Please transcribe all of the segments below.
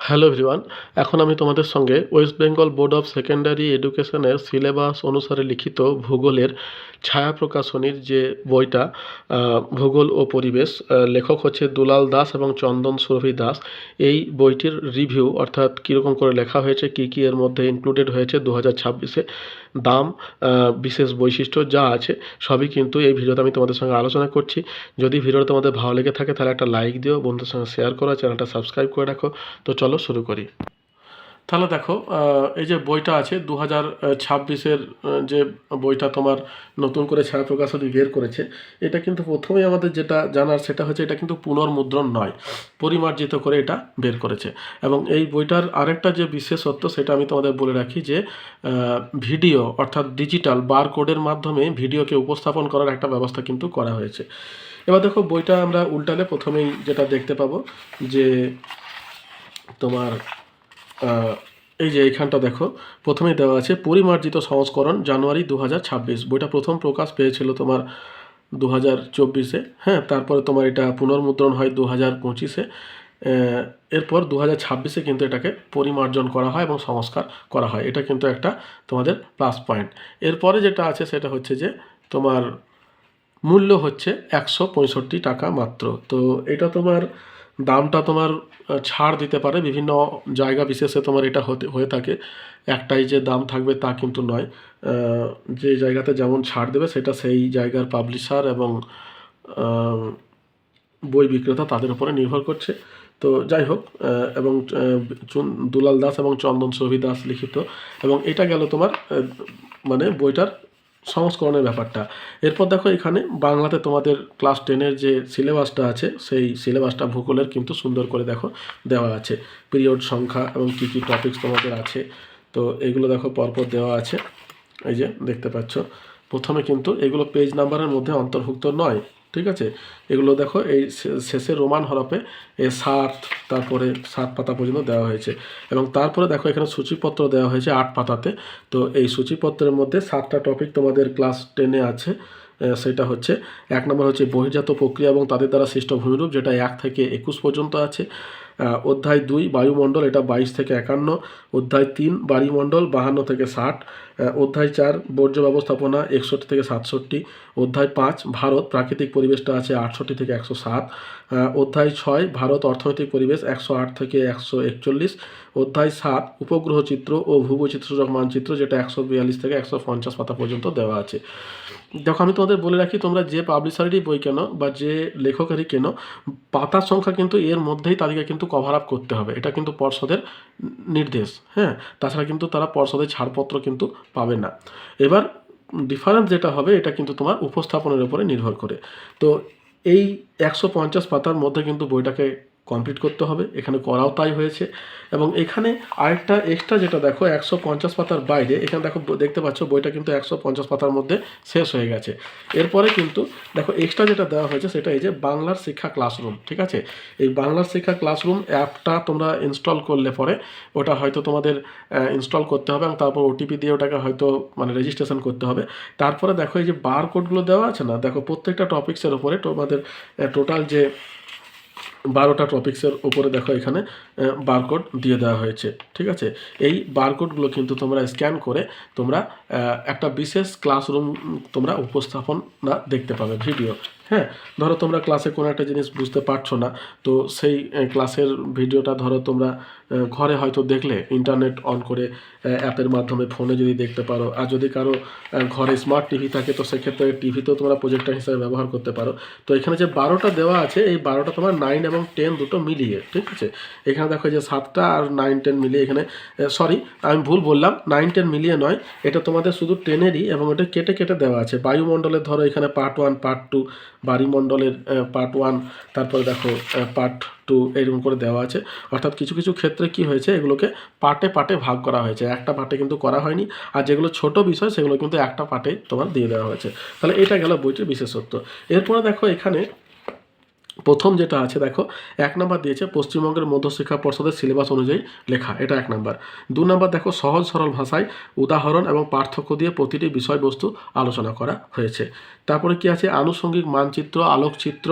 Hello V1 এখন আমি তোমাদের সঙ্গে West Bengal Board of Secondary এডুকেশনের সিলেবাস অনুসারে লিখিত ভূগোলের ছায়া প্রকাশনীর যে বইটা ভূগোল ও পরিবেশ লেখক হচ্ছে দুলাল দাস এবং চন্দন সুরভি দাস। এই বইটির রিভিউ অর্থাৎ কীরকম করে লেখা হয়েছে, কী কী এর মধ্যে ইনক্লুডেড হয়েছে দু হাজার ছাব্বিশে দাম বিশেষ বৈশিষ্ট্য যা আছে, সবই কিন্তু এই ভিডিওতে আমি তোমাদের সঙ্গে আলোচনা করছি। যদি ভিডিওটা তোমাদের ভালো লেগে থাকে, তাহলে একটা লাইক দিও বন্ধুর সঙ্গে শেয়ার করো, চ্যানেলটা সাবস্ক্রাইব করে রাখো। তো চলো শুরু করি। তাহলে দেখো এই যে বইটা আছে দু হাজার ছাব্বিশের যে বইটা তোমার নতুন করে ছায়া প্রকাশনী বের করেছে, এটা কিন্তু প্রথমেই আমাদের যেটা জানার সেটা হচ্ছে এটা কিন্তু পুনর্মুদ্রণ নয়, পরিমার্জিত করে এটা বের করেছে। এবং এই বইটার আরেকটা যে বিশেষত্ব সেটা আমি তোমাদের বলে রাখি যে ভিডিও অর্থাৎ ডিজিটাল বারকোডের মাধ্যমে ভিডিওকে উপস্থাপন করার একটা ব্যবস্থা কিন্তু করা হয়েছে। এবার দেখো, বইটা আমরা উল্টালে প্রথমেই যেটা দেখতে পাবো যে তোমার এই যে এইখানটা দেখো, প্রথমেই দেওয়া আছে, পরিমার্জিত সংস্করণ জানুয়ারি দু হাজার ছাব্বিশ। বইটা প্রথম প্রকাশ পেয়েছিল তোমার দু হাজার চব্বিশে। হ্যাঁ তারপরে তোমার এটা পুনর্মুদ্রণ হয় দু হাজার পঁচিশে এরপর দু হাজার ছাব্বিশে কিন্তু এটাকে পরিমার্জন করা হয় এবং সংস্কার করা হয়। এটা কিন্তু একটা তোমাদের প্লাস পয়েন্ট। এরপরে যেটা আছে সেটা হচ্ছে যে তোমার মূল্য হচ্ছে একশো পঁয়ষট্টি টাকা মাত্র। তো এটা তোমার দামটা তোমার ছাড় দিতে পারে। বিভিন্ন জায়গা বিশেষে তোমার এটা হতে, হয়ে থাকে। একটাই যে দাম থাকবে তা কিন্তু নয়। যে জায়গাতে যেমন ছাড় দেবে, সেটা সেই জায়গার পাবলিশার এবং বই বিক্রেতা তাদের উপরে নির্ভর করছে। তো যাই হোক এবং চুন- দুলাল দাস এবং চন্দন সভি দাস লিখিত। এবং এটা গেল তোমার মানে বইটার সংস্করণের ব্যাপারটা। এরপর দেখো এখানে বাংলাতে তোমাদের ক্লাস টেনের যে সিলেবাসটা আছে, সেই সিলেবাসটা ভূগোলের কিন্তু সুন্দর করে দেখো দেওয়া আছে। পিরিয়ড সংখ্যা এবং কী কী টপিক্স তোমাদের আছে। তো এগুলো দেখো পরপর দেওয়া আছে। এই যে দেখতে পাচ্ছ, প্রথমে কিন্তু এগুলো পেজ নাম্বারের মধ্যে অন্তর্ভুক্ত নয়। ঠিক আছে? এগুলো দেখো, এই শেষে রোমান হরপে এ সাত তারপরে সাত পাতা পর্যন্ত দেওয়া হয়েছে। এবং তারপরে দেখো, এখানে সূচিপত্র দেওয়া হয়েছে আট পাতাতে। তো এই সূচিপত্রের মধ্যে সাতটা টপিক তোমাদের ক্লাস টেনে আছে। সেটা হচ্ছে, এক নম্বর হচ্ছে বহির্জাত প্রক্রিয়া এবং তাদের দ্বারা সৃষ্ট ভূমিরূপ, যেটা এক থেকে একুশ পর্যন্ত আছে। অধ্যায় দুই, বায়ুমণ্ডল, এটা বাইশ থেকে একান্ন। অধ্যায় তিন, বায়ুমণ্ডল, বাহান্ন থেকে ষাট। অধ্যায় চার, বর্জ্য ব্যবস্থাপনা, একষট্টি থেকে সাতষট্টি। অধ্যায় পাঁচ, ভারত, প্রাকৃতিক পরিবেশটা আছে আটষট্টি থেকে একশো সাত। অধ্যায় ছয়, ভারত, অর্থনৈতিক পরিবেশ একশো আট থেকে একশো একচল্লিশ। অধ্যায় সাত, উপগ্রহ চিত্র ও ভূবৈচিত্র্যসূচক মানচিত্র, যেটা একশো বিয়াল্লিশ থেকে একশো পঞ্চাশ পাতা পর্যন্ত দেওয়া আছে। দেখো, আমি তোমাদের বলে রাখি, তোমরা যে পাবলিশারেরই বই কেন বা যে লেখকেরই কেন, পাতার সংখ্যা কিন্তু এর মধ্যেই তাদেরকে কিন্তু কভার আপ করতে হবে। এটা কিন্তু পর্ষদের নির্দেশ হ্যাঁ? তাছাড়া কিন্তু তারা পর্ষদের ছাড়পত্র কিন্তু পাবে না। এবার ডিফারেন্স যেটা হবে, এটা কিন্তু তোমার উপস্থাপনের উপরে নির্ভর করে। তো এই একশো পঞ্চাশ পাতার মধ্যে কিন্তু বইটাকে কমপ্লিট করতে হবে, এখানে করাও তাই হয়েছে। এবং এখানে আরেকটা এক্সট্রা যেটা দেখো, একশো পঞ্চাশ পাতার বাইরে, এখানে দেখো দেখতে পাচ্ছ বইটা কিন্তু একশো পঞ্চাশ পাতার মধ্যে শেষ হয়ে গেছে। এরপরে কিন্তু দেখো এক্সট্রা যেটা দেওয়া হয়েছে সেটা এই যে বাংলার শিক্ষা ক্লাসরুম ঠিক আছে? এই বাংলার শিক্ষা ক্লাসরুম অ্যাপটা তোমরা ইনস্টল করলে পরে, ওটা হয়তো তোমাদের ইনস্টল করতে হবে এবং তারপর ওটিপি দিয়ে ওটাকে হয়তো মানে রেজিস্ট্রেশন করতে হবে। তারপরে দেখো এই যে বার কোডগুলো দেওয়া আছে না, দেখো প্রত্যেকটা টপিক্সের উপরে তোমাদের টোটাল যে বারোটা টপিক্সের উপরে দেখো এখানে বারকোড দিয়ে দেওয়া হয়েছে, ঠিক আছে? এই বারকোডগুলো কিন্তু তোমরা স্ক্যান করে তোমরা একটা বিশেষ ক্লাসরুম তোমরা উপস্থাপনা দেখতে পাবে ভিডিও হ্যাঁ ধরো তোমরা ক্লাসে কোনো একটা জিনিস বুঝতে পারছ না, তো সেই ক্লাসের ভিডিওটা ধরো তোমরা ঘরে হয়তো দেখলে ইন্টারনেট অন করে অ্যাপের মাধ্যমে ফোনে যদি দেখতে পারো। আর যদি কারও ঘরে স্মার্ট টিভি থাকে, তো সেক্ষেত্রে টিভিতেও তোমরা প্রজেক্টর হিসাবে ব্যবহার করতে পারো। তো এখানে যে বারোটা দেওয়া আছে, এই বারোটা তোমার নাইন এবং টেন দুটো মিলিয়ে, ঠিক আছে? এখানে দেখো যে সাতটা আর নাইন টেন মিলিয়ে এখানে সরি আমি ভুল বললাম নাইন টেন মিলিয়ে নয়, এটা তোমাদের শুধু টেনেরই এবং এটা কেটে কেটে দেওয়া আছে। বায়ুমণ্ডলের ধরো এখানে পার্ট ওয়ান পার্ট টু বায়ুমণ্ডলের পার্ট ওয়ান তারপরে দেখো পার্ট টু এরকম করে দেওয়া আছে। অর্থাৎ কিছু কিছু ক্ষেত্রে কি হয়েছে, এগুলোকে পার্টে পার্টে ভাগ করা হয়েছে। একটা পার্টে কিন্তু করা হয়নি, আর যেগুলো ছোট বিষয়, সেগুলো কিন্তু একটা পার্টে তোমার দিয়ে দেওয়া হয়েছে। তাহলে এটা গেল বইটির বিশেষত্ব। এরপরে দেখো এখানে প্রথম যেটা আছে, দেখো, এক নাম্বার দিয়েছে পশ্চিমবঙ্গের মধ্যশিক্ষা পর্ষদের সিলেবাস অনুযায়ী লেখা, এটা এক নাম্বার। দু নাম্বার, দেখো, সহজ সরল ভাষায় উদাহরণ এবং পার্থক্য দিয়ে প্রতিটি বিষয়বস্তু আলোচনা করা হয়েছে। তারপরে কি আছে? আনুষঙ্গিক মানচিত্র, আলোকচিত্র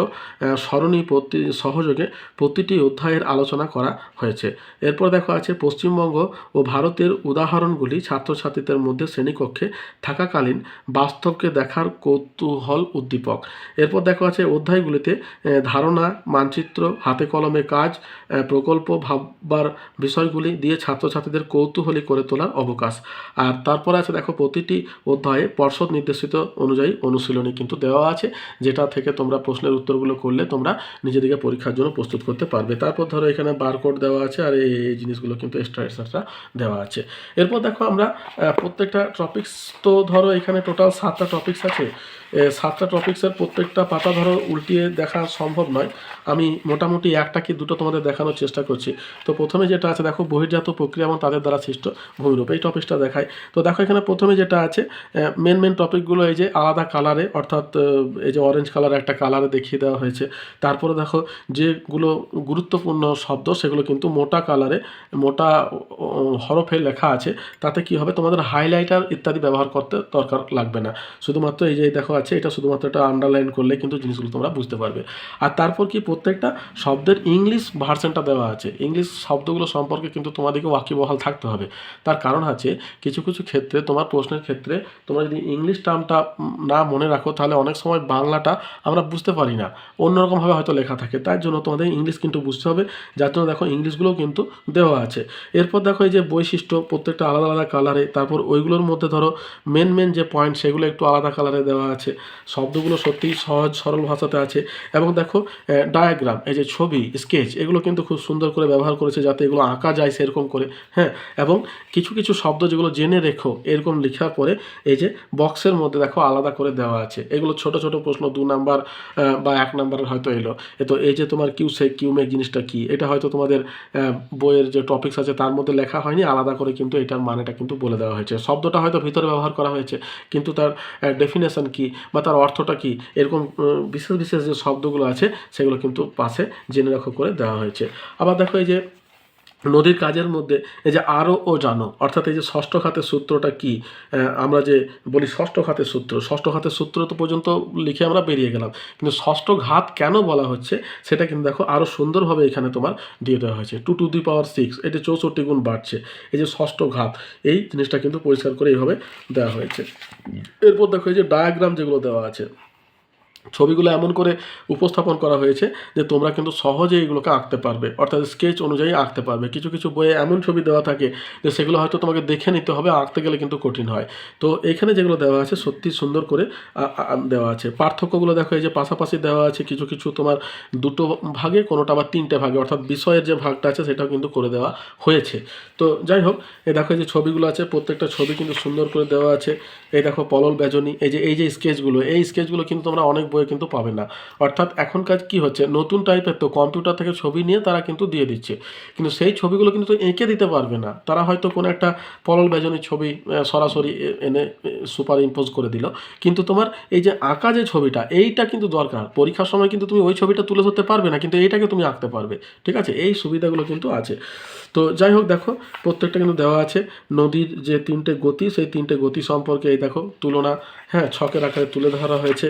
স্মরণী প্রতি, সহযোগে প্রতিটি অধ্যায়ের আলোচনা করা হয়েছে। এরপর দেখো আছে, পশ্চিমবঙ্গ ও ভারতের উদাহরণগুলি ছাত্রছাত্রীদের মধ্যে শ্রেণীকক্ষে থাকাকালীন বাস্তবকে দেখার কৌতূহল উদ্দীপক। এরপর দেখো আছে, অধ্যায়গুলিতে ধারণা, মানচিত্র, হাতে কলমে কাজ প্রকল্প ভাববার বিষয়গুলি দিয়ে ছাত্রছাত্রীদের কৌতূহলী করে তোলার অবকাশ। আর তারপরে আছে দেখো প্রতিটি অধ্যায়ে পর্ষদ নির্দেশিত অনুযায়ী অনুশীলনী কিন্তু দেওয়া আছে, যেটা থেকে তোমরা প্রশ্নের উত্তরগুলো করলে তোমরা নিজেদেরকে পরীক্ষার জন্য প্রস্তুত করতে পারবে। তারপর ধরো এখানে বারকোড দেওয়া আছে আর এই জিনিসগুলো কিন্তু এক্সট্রা এক্সট্রা দেওয়া আছে। এরপর দেখো আমরা প্রত্যেকটা টপিক্স তো ধরো এখানে টোটাল সাতটা টপিক্স আছে। সাতটা টপিক্সের প্রত্যেকটা পাতা ধরো উল্টিয়ে দেখা সম্ভব নয়। আমি মোটামুটি একটা কি দুটো তোমাদের দেখানোর চেষ্টা করছি। তো প্রথমে যেটা আছে, দেখো বহির্জাত প্রক্রিয়া এবং তাদের দ্বারা সৃষ্ট ভূমিরূপ। এই টপিকসটা দেখায় তো দেখো এখানে প্রথমে যেটা আছে মেন মেন টপিকগুলো এই যে আলাদা কালারে অর্থাৎ এই যে অরেঞ্জ কালার একটা কালারে দেখিয়ে দেওয়া হয়েছে। তারপরে দেখো যেগুলো গুরুত্বপূর্ণ শব্দ, সেগুলো কিন্তু মোটা কালারে মোটা হরফে লেখা আছে। তাতে কি হবে? তোমাদের হাইলাইটার ইত্যাদি ব্যবহার করতে দরকার লাগবে না। শুধুমাত্র এই যে দেখো আছে, এটা শুধুমাত্র এটা আন্ডারলাইন করলে কিন্তু জিনিসগুলো তোমরা বুঝতে পারবে। আর তারপর কি প্রত্যেকটা শব্দের ইংলিশ ভার্সনটা দেওয়া আছে। ইংলিশ শব্দগুলো সম্পর্কে কিন্তু তোমাদেরকে ওয়াকিবহাল থাকতে হবে। তার কারণ আছে, কিছু কিছু ক্ষেত্রে তোমার প্রশ্নের ক্ষেত্রে তোমরা যদি ইংলিশ টার্মটা না মনে রাখো, তাহলে অনেক সময় বাংলাটা আমরা বুঝতে পারি না। অন্যরকমভাবে হয়তো লেখা থাকে। তার জন্য তোমাদের ইংলিশ কিন্তু বুঝতে হবে। যার জন্য দেখো ইংলিশগুলোও কিন্তু দেওয়া আছে। এরপর দেখো এই যে বৈশিষ্ট্য, প্রত্যেকটা আলাদা আলাদা কালারে তারপর ওইগুলোর মধ্যে ধরো মেন মেন যে পয়েন্ট সেগুলো একটু আলাদা কালারে দেওয়া আছে। শব্দগুলো সত্যিই সহজ, সরল ভাষাতে আছে। এবং দেখো ডায়াগ্রাম এই যে ছবি স্কেচ এগুলো কিন্তু খুব সুন্দর করে ব্যবহার করেছে যাতে এগুলো আঁকা যায় সেরকম করে হ্যাঁ? এবং কিছু কিছু শব্দ যেগুলো জেনে রেখো, এরকম লেখার পরে এই যে বক্সের মধ্যে দেখো আলাদা করে দেওয়া আছে। এগুলো ছোট ছোট প্রশ্ন, দু নাম্বার বা এক নাম্বারের হয়তো এলো। তো এই যে তোমার কিউ সে কিউমেক জিনিসটা কি? এটা হয়তো তোমাদের বইয়ের যে টপিকস আছে তার মধ্যে লেখা হয়নি, আলাদা করে কিন্তু এটার মানেটা কিন্তু বলে দেওয়া হয়েছে। শব্দটা হয়তো ভিতরে ব্যবহার করা হয়েছে, কিন্তু তার ডেফিনেশন কি? বা তার অর্থটা কী? এরকম বিশেষ বিশেষ যে শব্দগুলো আছে, সেগুলো কিন্তু পাশে জেনে রাখো করে দেওয়া হয়েছে। আবার দেখো এই যে নদীর কাজের মধ্যে এই যে আরও ও জানো অর্থাৎ এই যে ষষ্ঠ খাতের সূত্রটা কি? আমরা যে বলি ষষ্ঠ খাতের সূত্র ষষ্ঠ খাতের সূত্র তো পর্যন্ত লিখে আমরা বেরিয়ে গেলাম। কিন্তু ষষ্ঠ ঘাত কেন বলা হচ্ছে সেটা কিন্তু দেখো আরও সুন্দরভাবে এখানে তোমার দিয়ে দেওয়া হয়েছে। Two to the power six যে চৌষট্টি গুণ বাড়ছে এই যে ষষ্ঠ ঘাত এই জিনিসটা কিন্তু পরিষ্কার করে এইভাবে দেওয়া হয়েছে। এরপর দেখো এই যে ডায়াগ্রাম যেগুলো দেওয়া আছে ছবিগুলো এমন করে উপস্থাপন করা হয়েছে যে তোমরা কিন্তু সহজে এগুলোকে আঁকতে পারবে। অর্থাৎ স্কেচ অনুযায়ী আঁকতে পারবে। কিছু কিছু বইয়ে এমন ছবি দেওয়া থাকে যে সেগুলো হয়তো তোমাকে দেখে নিতে হবে, আঁকতে গেলে কিন্তু কঠিন হয়। তো এখানে যেগুলো দেওয়া আছে সত্যি সুন্দর করে দেওয়া আছে। পার্থক্যগুলো দেখো, এই যে পাশাপাশি দেওয়া আছে কিছু কিছু তোমার দুটো ভাগে, কোনোটা আবার তিনটে ভাগে, অর্থাৎ বিষয়ের যে ভাগটা আছে সেটাও কিন্তু করে দেওয়া হয়েছে। তো যাই হোক এই দেখো যে ছবিগুলো আছে, প্রত্যেকটা ছবি কিন্তু সুন্দর করে দেওয়া আছে। এই দেখো, পলল বেজনী, এই যে এই যে স্কেচগুলো এই স্কেচগুলো কিন্তু তোমরা অনেক বইয়ে কিন্তু পাবে না। অর্থাৎ এখনকার কি হচ্ছে, নতুন টাইপের তো কম্পিউটার থেকে ছবি নিয়ে তারা কিন্তু দিয়ে দিচ্ছে। কিন্তু সেই ছবিগুলো কিন্তু এঁকে দিতে পারবে না। তারা হয়তো কোনো একটা পলল বেজনীর ছবি সরাসরি এনে সুপার ইম্পোজ করে দিল। কিন্তু তোমার এই যে আঁকা যে ছবিটা, এইটা কিন্তু দরকার। পরীক্ষার সময় কিন্তু তুমি ওই ছবিটা তুলে ধরতে পারবে না, কিন্তু এইটাকে তুমি আঁকতে পারবে। ঠিক আছে? এই সুবিধাগুলো কিন্তু আছে। তো যাই হোক, দেখো, প্রত্যেকটা কিন্তু দেওয়া আছে। নদীর যে তিনটে গতি, সেই তিনটে গতি সম্পর্কে এই দেখো, তুলনা হ্যাঁ ছকের আকারে তুলে ধরা হয়েছে।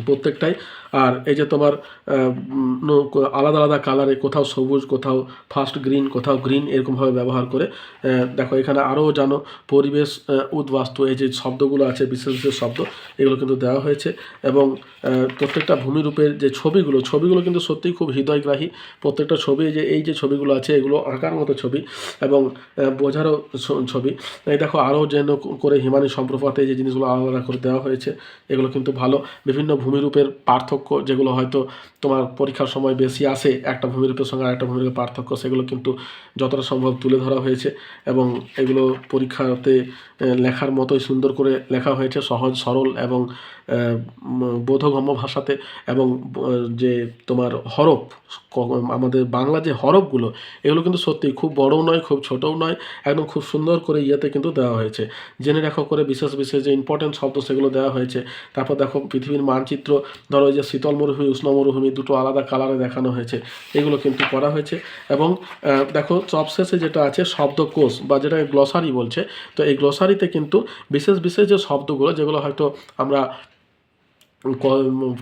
প্রত্যেকটাই আর এই যে তোমার আলাদা আলাদা কালারে কোথাও সবুজ, কোথাও ফার্স্ট গ্রিন কোথাও গ্রিন এরকমভাবে ব্যবহার করে দেখো এখানে আরও জানো পরিবেশ উদ্বাস্তু, এই যে শব্দগুলো আছে, বিশেষ বিশেষ শব্দ, এগুলো কিন্তু দেওয়া হয়েছে এবং প্রত্যেকটা ভূমিরূপের যে ছবিগুলো ছবিগুলো কিন্তু সত্যিই খুব হৃদয়গ্রাহী। প্রত্যেকটা ছবি যে, এই যে ছবিগুলো আছে, এগুলো আঁকার মতো ছবি এবং বোঝারও ছবি। এই দেখো আরও যেন করে হিমানী সম্প্রপাতে যে জিনিসগুলো আলাদা করে দেওয়া হয়েছে, এগুলো কিন্তু ভালো। বিভিন্ন ভূমিরূপের পার্থক্য যেগুলো হয়তো তোমার পরীক্ষার সময় বেশি আসে, একটা ভূমিরূপের সঙ্গে আরেকটা ভূমিরূপের পার্থক্য, সেগুলো কিন্তু যতটা সম্ভব তুলে ধরা হয়েছে এবং এগুলো পরীক্ষাতে লেখার মতোই সুন্দর করে লেখা হয়েছে সহজ, সরল এবং বোধগম্য ভাষাতে এবং যে তোমার হরফ আমাদের বাংলা যে হরফগুলো, এগুলো কিন্তু সত্যি খুব বড়ও নয়, খুব ছোটও নয়, একদম খুব সুন্দর করে ইয়েতে কিন্তু দেওয়া হয়েছে। জেনে রাখো করে বিশেষ বিশেষ যে ইম্পর্টেন্ট শব্দ সেগুলো দেওয়া হয়েছে, তারপর দেখো পৃথিবীর মানচিত্র, ধরো যে শীতল মরুভূমি, উষ্ণ মরুভূমি দুটো আলাদা কালারে দেখানো হয়েছে। এগুলো কিন্তু করা হয়েছে এবং দেখো, সবশেষে যেটা আছে, শব্দকোষ বা যেটা গ্লসারি বলছে, তো এই গ্লসারিতে কিন্তু বিশেষ বিশেষ যে শব্দগুলো, যেগুলো হয়তো আমরা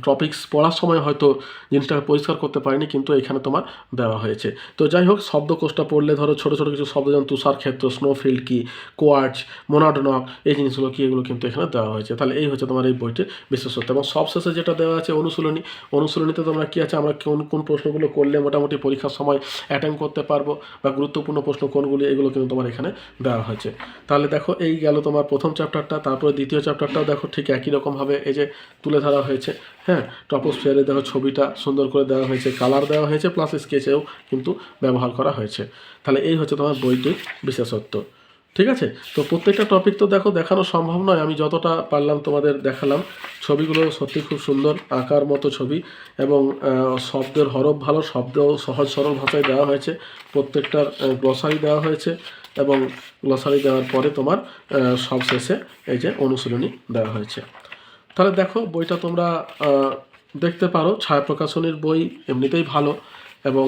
টপিক্স পড়ার সময় হয়তো জিনিসটাকে পরিষ্কার করতে পারিনি, কিন্তু এখানে তোমার দেওয়া হয়েছে। তো যাই হোক শব্দকোষটা পড়লে ধরো ছোটো ছোটো কিছু শব্দ যেমন তুষার ক্ষেত্র স্নোফিল্ড কি কোয়ার্চ মোনাডনক এই জিনিসগুলো কি, এগুলো কিন্তু এখানে দেওয়া হয়েছে। তাহলে এই হচ্ছে তোমার এই বইটির বিশেষত্ব। এবং সবশেষে যেটা দেওয়া আছে অনুশীলনী, অনুশীলনীতে তোমরা কী আছে? আমরা কোন কোন প্রশ্নগুলো করলে মোটামুটি পরীক্ষার সময় অ্যাটেন্ড করতে পারব বা গুরুত্বপূর্ণ প্রশ্ন কোনগুলি, এগুলো কিন্তু তোমার এখানে দেওয়া হয়েছে। তাহলে দেখো, এই গেল তোমার প্রথম চ্যাপ্টারটা তারপরে দ্বিতীয় চ্যাপ্টারটাও দেখো, ঠিক একই রকমভাবে এই যে তুলে ধরা হয়েছে। হ্যাঁ টপোস্ফিয়ারে দেখো ছবিটা সুন্দর করে দেওয়া হয়েছে কালার দেওয়া হয়েছে প্লাস স্কেচেও কিন্তু ব্যবহার করা হয়েছে। তাহলে এই হচ্ছে তোমার বইটির বিশেষত্ব। ঠিক আছে? তো প্রত্যেকটা টপিক তো দেখো দেখানো সম্ভব নয়। আমি যতটা পারলাম তোমাদের দেখালাম ছবিগুলো সত্যি খুব সুন্দর আঁকার মতো ছবি এবং শব্দের হরফ ভালো শব্দ সহজ সরল ভাষায় দেওয়া হয়েছে। প্রত্যেকটার গ্লসারি দেওয়া হয়েছে এবং গ্লসারি দেওয়ার পরে তোমার আহ, সব শেষে এই যে অনুশীলনী দেওয়া হয়েছে। তাহলে দেখো, বইটা তোমরা দেখতে পারো ছায়া প্রকাশনীর বই এমনিতেই ভালো এবং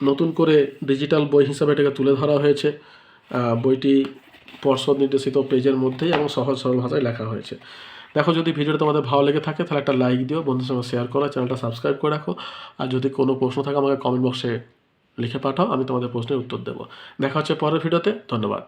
নতুন করে ডিজিটাল বই হিসাবে এটাকে তুলে ধরা হয়েছে। বইটি পর্ষদ নির্দেশিত পেজের মধ্যেই এবং সহজ সরল ভাষায় লেখা হয়েছে। দেখো, যদি ভিডিওটা তোমাদের ভালো লেগে থাকে, তাহলে একটা লাইক দিও বন্ধুর সঙ্গে শেয়ার করো, চ্যানেলটা সাবস্ক্রাইব করে রাখো। আর যদি কোনো প্রশ্ন থাকে, আমাকে কমেন্ট বক্সে লিখে পাঠাও, আমি তোমাদের প্রশ্নের উত্তর দেবো। দেখা হচ্ছে পরের ভিডিওতে, ধন্যবাদ।